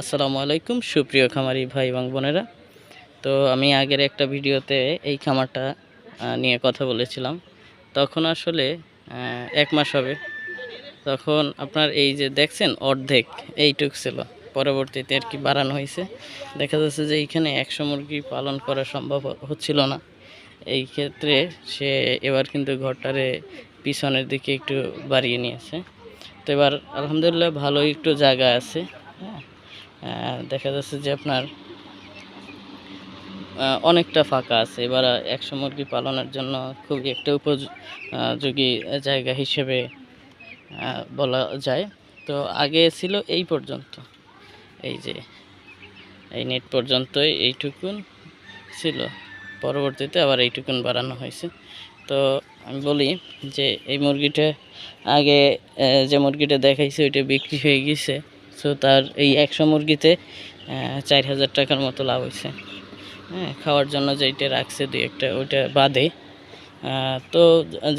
আসসালামু আলাইকুম, সুপ্রিয় খামারি ভাই এবং বোনেরা। তো আমি আগের একটা ভিডিওতে এই খামারটা নিয়ে কথা বলেছিলাম। তখন আসলে এক মাস হবে। তখন আপনার এই যে দেখছেন, অর্ধেক এইটুক ছিল। পরবর্তীতে আর কি বাড়ানো হয়েছে। দেখা যাচ্ছে যে এইখানে একশো মুরগি পালন করা সম্ভব হচ্ছিল না। এই ক্ষেত্রে সে এবার কিন্তু ঘরটারে পিছনের দিকে একটু বাড়িয়ে নিয়েছে। তো এবার আলহামদুলিল্লাহ ভালোই একটু জায়গা আছে। দেখা যাচ্ছে যে আপনার অনেকটা ফাঁকা আছে। এবার একশো মুরগি পালনের জন্য খুবই একটা উপযোগী জায়গা হিসেবে বলা যায়। তো আগে ছিল এই পর্যন্ত। এই যে, এই নেট পর্যন্তই এইটুকুন ছিল। পরবর্তীতে আবার এইটুকুন বাড়ানো হয়েছে। তো আমি বলি যে, এই মুরগিটা আগে যে মুরগিটা দেখাইছে, ওইটা বিক্রি হয়ে গেছে। সো তার এই একশো মুরগিতে চার হাজার টাকার মতো লাভ হয়েছে। হ্যাঁ খাওয়ার জন্য যেইটা রাখছে দুই একটা, ওইটা বাদে। তো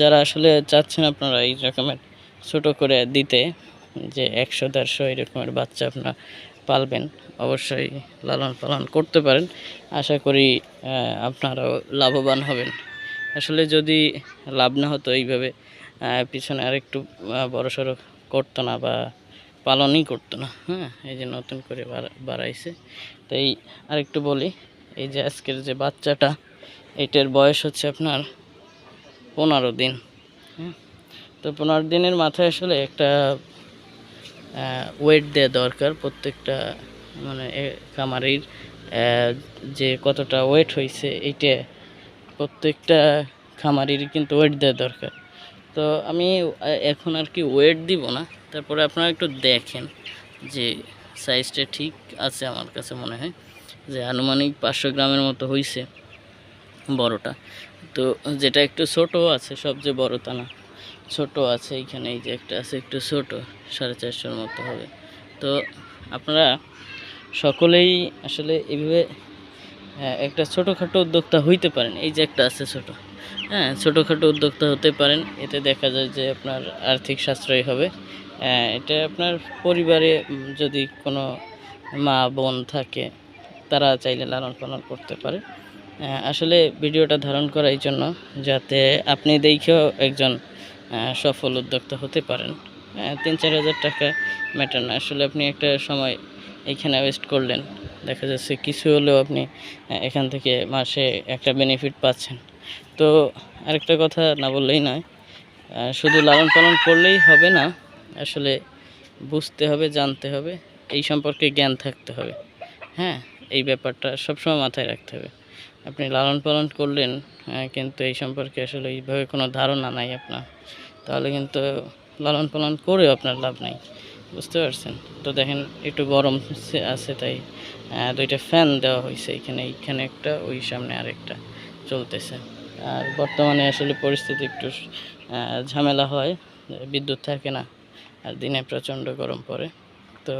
যারা আসলে চাচ্ছেন আপনারা এই রকমের ছোট করে দিতে, যে একশো, দেড়শো এরকমের বাচ্চা আপনারা পালবেন, অবশ্যই লালন পালন করতে পারেন। আশা করি আপনারাও লাভবান হবেন। আসলে যদি লাভ না হতো এইভাবে পিছনে আরেকটু বড়সড় করতো না বা পালনই করতো না হ্যাঁ এই যে নতুন করে বাড়া- বাড়াইছে। তো এই আরেকটু বলি, এই যে আজকের যে বাচ্চাটা, এইটার বয়স হচ্ছে আপনার পনেরো দিন হ্যাঁ। তো পনেরো দিনের মাথায় আসলে একটা ওয়েট দেওয়া দরকার প্রত্যেকটা মানে খামারির যে কতটা ওয়েট হয়েছে এইটা প্রত্যেকটা খামারির কিন্তু ওয়েট দেওয়া দরকার। তো আমি এখন আর কি ওয়েট দিব না। তারপরে আপনারা একটু দেখেন যে সাইজটা ঠিক আছে আমার কাছে মনে হয়। যে আনুমানিক পাঁচশো গ্রামের মতো হয়েছে বড়টা। তো যেটা একটু ছোটো আছে সবচেয়ে বড় তা না। ছোটো আছে এইখানে এই যে একটা আছে একটু ছোটো সাড়ে চারশোর মতো হবে। তো আপনারা সকলেই আসলে এইভাবে হ্যাঁ, একটা ছোটোখাটো উদ্যোক্তা হইতে পারেন। এই যে একটা আছে ছোট। হ্যাঁ ছোটোখাটো উদ্যোক্তা হতে পারেন। এতে দেখা যায় যে আপনার আর্থিক সাশ্রয় হবে। হ্যাঁ, এটা আপনার পরিবারে যদি কোনো মা বোন থাকে তারা চাইলে লালন পালন করতে পারে। আহ, আসলে ভিডিওটা ধারণ করা এই জন্য যাতে আপনি দেখেও একজন সফল উদ্যোক্তা হতে পারেন। হ্যাঁ, তিন চার হাজার টাকা ম্যাটার না আসলে আপনি একটা সময় এইখানে ওয়েস্ট করলেন। দেখা যাচ্ছে কিছু হলেও আপনি এখান থেকে মাসে একটা বেনিফিট পাচ্ছেন। তো আরেকটা কথা না বললেই নয়। শুধু লালন পালন করলেই হবে না, আসলে বুঝতে হবে, জানতে হবে, এই সম্পর্কে জ্ঞান থাকতে হবে। হ্যাঁ এই ব্যাপারটা সবসময় মাথায় রাখতে হবে। আপনি লালন পালন করলেন কিন্তু এই সম্পর্কে আসলে এইভাবে কোনো ধারণা নাই আপনার। তাহলে কিন্তু লালন পালন করেও আপনার লাভ নাই। বুঝতে পারছেন? তো দেখেন, একটু গরম আছে তাই দুইটা ফ্যান দেওয়া হয়েছে এখানে, এইখানে একটা, ওই সামনে আরেকটা চলতেছে। আর বর্তমানে আসলে পরিস্থিতি একটু ঝামেলা হয়, বিদ্যুৎ থাকে না, আর দিনে প্রচণ্ড গরম পড়ে। তো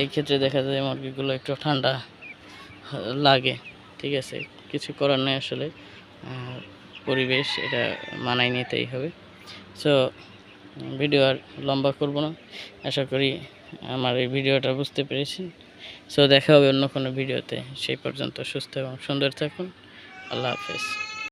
এই ক্ষেত্রে দেখা যায় মুরগিগুলো একটু ঠান্ডা লাগে, ঠিক আছে? কিছু করার নেই আসলে পরিবেশ এটা মানাই নিতেই হবে। সো ভিডিও আর লম্বা করব না, আশা করি আমার এই ভিডিওটা বুঝতে পেরেছেন। সো দেখা হবে অন্য কোনো ভিডিওতে, সেই পর্যন্ত সুস্থ এবং সুন্দর থাকুন। আল্লাহ হাফেজ।